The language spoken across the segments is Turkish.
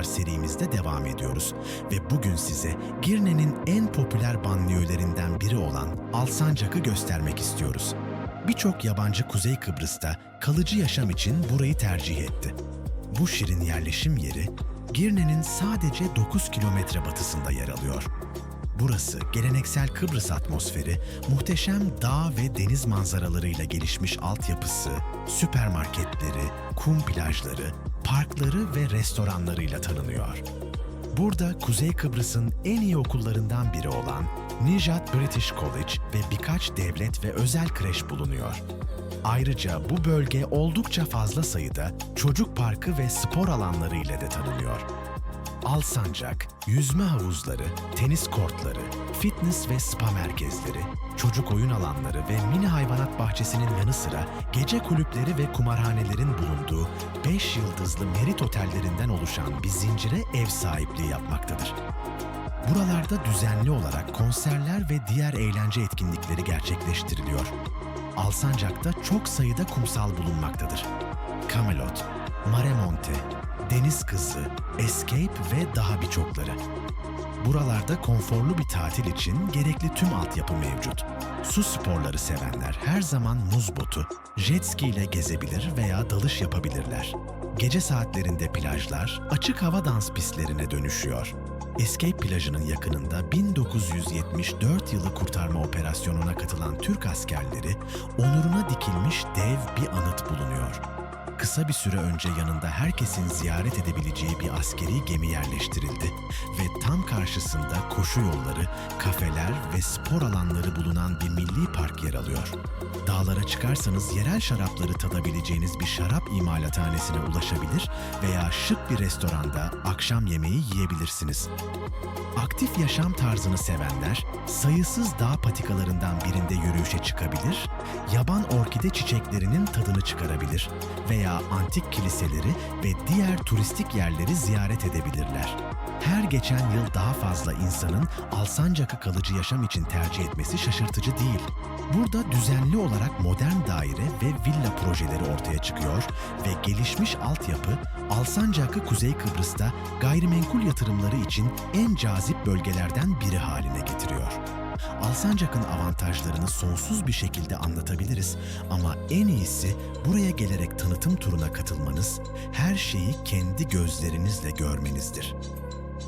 Anılar serimizde devam ediyoruz. Ve bugün size Girne'nin en popüler banliyölerinden biri olan Alsancak'ı göstermek istiyoruz. Birçok yabancı Kuzey Kıbrıs'ta kalıcı yaşam için burayı tercih etti. Bu şirin yerleşim yeri Girne'nin sadece 9 kilometre batısında yer alıyor. Burası geleneksel Kıbrıs atmosferi, muhteşem dağ ve deniz manzaralarıyla gelişmiş altyapısı, süpermarketleri, kum plajları, parkları ve restoranlarıyla tanınıyor. Burada Kuzey Kıbrıs'ın en iyi okullarından biri olan Nijat British College ve birkaç devlet ve özel kreş bulunuyor. Ayrıca bu bölge oldukça fazla sayıda çocuk parkı ve spor alanları ile de tanınıyor. Alsancak, yüzme havuzları, tenis kortları, fitness ve spa merkezleri, çocuk oyun alanları ve mini hayvanat bahçesinin yanı sıra gece kulüpleri ve kumarhanelerin bulunduğu 5 yıldızlı merit otellerinden oluşan bir zincire ev sahipliği yapmaktadır. Buralarda düzenli olarak konserler ve diğer eğlence etkinlikleri gerçekleştiriliyor. Alsancak'ta çok sayıda kumsal bulunmaktadır. Camelot, Maremonte, Deniz Kızı, Escape ve daha birçokları. Buralarda konforlu bir tatil için gerekli tüm altyapı mevcut. Su sporları sevenler her zaman muz botu, jet ski ile gezebilir veya dalış yapabilirler. Gece saatlerinde plajlar açık hava dans pistlerine dönüşüyor. Escape plajının yakınında 1974 yılı kurtarma operasyonuna katılan Türk askerleri onuruna dikilmiş dev bir anıt bulunuyor kısa bir süre önce yanında herkesin ziyaret edebileceği bir askeri gemi yerleştirildi ve tam karşısında koşu yolları, kafeler ve spor alanları bulunan bir milli park yer alıyor. Dağlara çıkarsanız yerel şarapları tadabileceğiniz bir şarap imalathanesine ulaşabilir veya şık bir restoranda akşam yemeği yiyebilirsiniz. Aktif yaşam tarzını sevenler sayısız dağ patikalarından birinde yürüyüşe çıkabilir, yaban orkide çiçeklerinin tadını çıkarabilir veya antik kiliseleri ve diğer turistik yerleri ziyaret edebilirler. Her geçen yıl daha fazla insanın Alsancak'ı kalıcı yaşam için tercih etmesi şaşırtıcı değil. Burada düzenli olarak modern daire ve villa projeleri ortaya çıkıyor ve gelişmiş altyapı Alsancak'ı Kuzey Kıbrıs'ta gayrimenkul yatırımları için en cazip bölgelerden biri haline getiriyor. Alsancak'ın avantajlarını sonsuz bir şekilde anlatabiliriz ama en iyisi buraya gelerek tanıtım turuna katılmanız, her şeyi kendi gözlerinizle görmenizdir.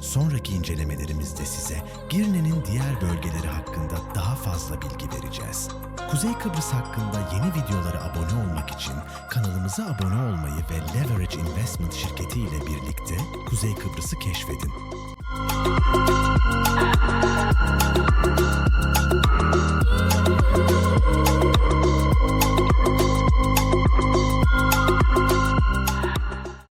Sonraki incelemelerimizde size Girne'nin diğer bölgeleri hakkında daha fazla bilgi vereceğiz. Kuzey Kıbrıs hakkında yeni videolara abone olmak için kanalımıza abone olmayı ve Leverage Investment şirketi ile birlikte Kuzey Kıbrıs'ı keşfedin.